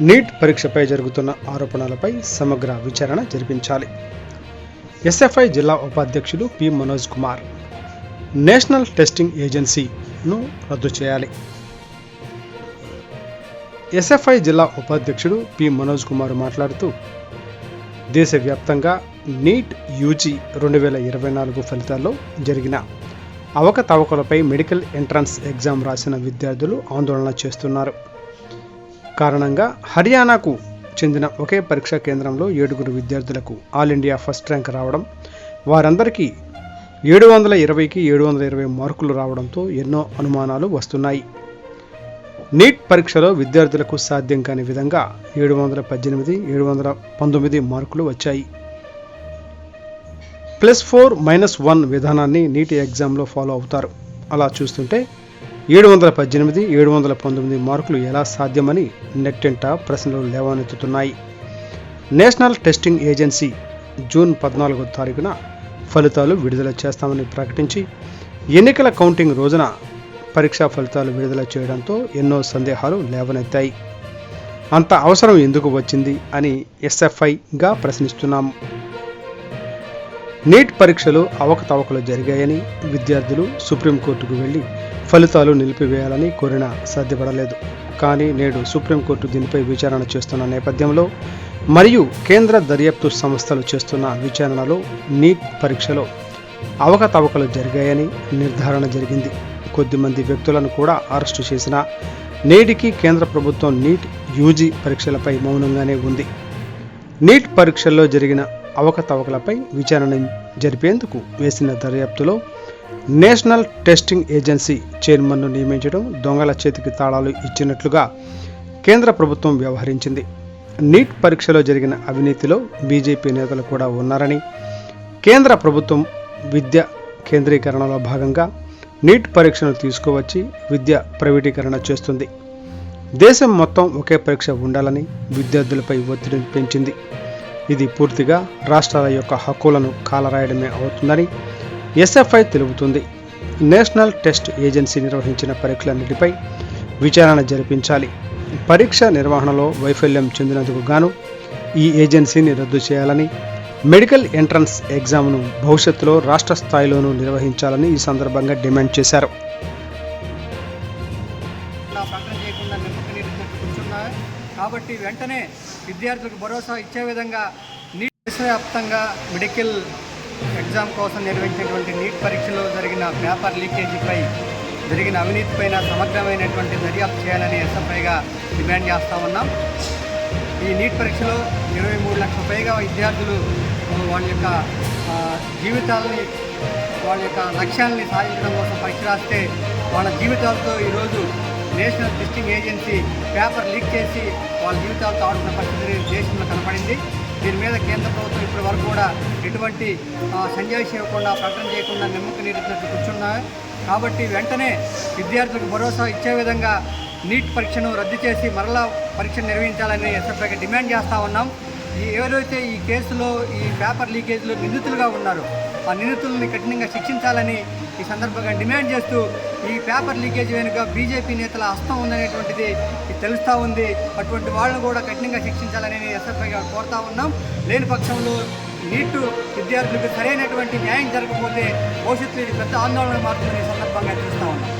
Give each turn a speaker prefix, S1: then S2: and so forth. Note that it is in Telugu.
S1: నీట్ పరీక్షపై జరుగుతున్న ఆరోపణలపై సమగ్ర విచారణ జరిపించాలి. ఎస్ఎఫ్ఐ జిల్లా ఉపాధ్యక్షుడు P. Manoj Kumar national testing ఏజెన్సీను రద్దు చేయాలి. ఎస్ఎఫ్ఐ జిల్లా ఉపాధ్యక్షుడు పి. మనోజ్ కుమార్ మాట్లాడుతూ దేశవ్యాప్తంగా నీట్ యూజీ రెండు వేల ఇరవై నాలుగు ఫలితాల్లో జరిగిన అవకతవకలపై మెడికల్ ఎంట్రన్స్ ఎగ్జామ్ రాసిన విద్యార్థులు ఆందోళన చేస్తున్నారు. కారణంగా హర్యానాకు చెందిన ఒకే పరీక్షా కేంద్రంలో ఏడుగురు విద్యార్థులకు ఆల్ ఇండియా ఫస్ట్ ర్యాంక్ రావడం వారందరికీ ఏడు వందల ఇరవైకి ఏడు వందల ఇరవై మార్కులు రావడంతో ఎన్నో అనుమానాలు వస్తున్నాయి. నీట్ పరీక్షలో విద్యార్థులకు సాధ్యం కాని విధంగా ఏడు వందల పద్దెనిమిది ఏడు వందల పంతొమ్మిది మార్కులు వచ్చాయి. ప్లస్ ఫోర్ మైనస్ వన్ విధానాన్ని నీట్ ఎగ్జామ్లో ఫాలో అవుతారు. అలా చూస్తుంటే ఏడు వందల పద్దెనిమిది ఏడు వందల పంతొమ్మిది మార్కులు ఎలా సాధ్యమని నెట్టింట ప్రశ్నలు లేవనెత్తుతున్నాయి. నేషనల్ టెస్టింగ్ ఏజెన్సీ జూన్ పద్నాలుగో తారీఖున ఫలితాలు విడుదల చేస్తామని ప్రకటించి ఎన్నికల కౌంటింగ్ రోజున పరీక్షా ఫలితాలు విడుదల చేయడంతో ఎన్నో సందేహాలు లేవనెత్తాయి. అంత అవసరం ఎందుకు వచ్చింది అని ఎస్ఎఫ్ఐగా ప్రశ్నిస్తున్నాం. నీట్ పరీక్షలు అవకతవకలు జరిగాయని విద్యార్థులు సుప్రీంకోర్టుకు వెళ్ళి ఫలితాలు నిలిపివేయాలని కోరినా సాధ్యపడలేదు. కానీ నేడు సుప్రీంకోర్టు దీనిపై విచారణ చేస్తున్న నేపథ్యంలో మరియు కేంద్ర దర్యాప్తు సంస్థలు చేస్తున్న విచారణలో నీట్ పరీక్షలో అవకతవకలు జరిగాయని నిర్ధారణ జరిగింది. కొద్దిమంది వ్యక్తులను కూడా అరెస్టు చేసిన నేటికి కేంద్ర ప్రభుత్వం నీట్ యూజీ పరీక్షలపై మౌనంగానే ఉంది. నీట్ పరీక్షల్లో జరిగిన అవకతవకలపై విచారణ జరిపేందుకు వేసిన దర్యాప్తులో నేషనల్ టెస్టింగ్ ఏజెన్సీ చైర్మన్ను నియమించడం దొంగల చేతికి తాళాలు ఇచ్చినట్లుగా కేంద్ర ప్రభుత్వం వ్యవహరించింది. నీట్ పరీక్షలో జరిగిన అవినీతిలో బీజేపీ నేతలు కూడా ఉన్నారని కేంద్ర ప్రభుత్వం విద్య కేంద్రీకరణలో భాగంగా నీట్ పరీక్షను తీసుకువచ్చి విద్య ప్రైవేటీకరణ చేస్తుంది. దేశం మొత్తం ఒకే పరీక్ష ఉండాలని విద్యార్థులపై ఒత్తిడిని పెంచింది. ఇది పూర్తిగా రాష్ట్రాల యొక్క హక్కులను కాలరాయడమే అవుతుందని ఎస్ఎఫ్ఐ తెలుపుతుంది. నేషనల్ టెస్ట్ ఏజెన్సీ నిర్వహించిన పరీక్షలన్నిటిపై విచారణ జరిపించాలి. పరీక్ష నిర్వహణలో వైఫల్యం చెందినందుకు గాను ఈ ఏజెన్సీని రద్దు చేయాలని మెడికల్ ఎంట్రన్స్ ఎగ్జామ్ను భవిష్యత్తులో రాష్ట్ర స్థాయిలోనూ నిర్వహించాలని ఈ సందర్భంగా డిమాండ్ చేశారు.
S2: ప్రకటన చేయకుండా నిమ్మక నీరుతున్నట్టు కాబట్టి వెంటనే విద్యార్థులకు భరోసా ఇచ్చే విధంగా నీట్ దేశవ్యాప్తంగా మెడికల్ ఎగ్జామ్ కోసం నిర్వహించినటువంటి నీట్ పరీక్షలో జరిగిన పేపర్ లీకేజీపై జరిగిన అవినీతిపైన సమగ్రమైనటువంటి దర్యాప్తు చేయాలని ఎస్ఎఫ్ఐగా డిమాండ్ చేస్తూ ఉన్నాం. ఈ నీట్ పరీక్షలో ఇరవై మూడు లక్షల పైగా విద్యార్థులు వాళ్ళ యొక్క జీవితాలని వాళ్ళ యొక్క లక్ష్యాలని సాధించడం కోసం పరీక్ష రాస్తే వాళ్ళ జీవితాలతో ఈరోజు national testing agency paper leak చేసి వాళ్ళ జీవితాలతో ఆడుతున్న పరిస్థితి దేశంలో కనపడింది. దీని మీద కేంద్ర ప్రభుత్వం ఇప్పటి వరకు కూడా ఎటువంటి ఆ, సంజాయిషి ఇవ్వకుండా ప్రకటన చేయకుండా నిమ్మక నీరుతున్నట్టు కూర్చున్నాయి కాబట్టి వెంటనే విద్యార్థులకు భరోసా ఇచ్చే విధంగా నీట్ పరీక్షను రద్దు చేసి మరలా పరీక్ష నిర్వహించాలని ఎస్ఎఫ్ఐకి డిమాండ్ చేస్తూ ఉన్నాం. ఈ ఎవరైతే ఈ కేసులో ఈ పేపర్ లీకేజ్లో నిందితులుగా ఉన్నారో ఆ నిందితుల్ని కఠినంగా శిక్షించాలని ఈ సందర్భంగా డిమాండ్ చేస్తూ ఈ పేపర్ లీకేజ్ వెనుక బీజేపీ నేతల హస్తం ఉందనేటువంటిది ఇది తెలుస్తూ ఉంది. అటువంటి వాళ్ళను కూడా కఠినంగా శిక్షించాలని ఎస్ఎఫ్ఐగా కోరుతా ఉన్నాం. లేని పక్షంలో నీటు విద్యార్థులకు సరైనటువంటి న్యాయం జరగకపోతే భవిష్యత్తులో ఇది పెద్ద ఆందోళన మారుతుందని సందర్భంగా తెలుస్తూ ఉన్నాం.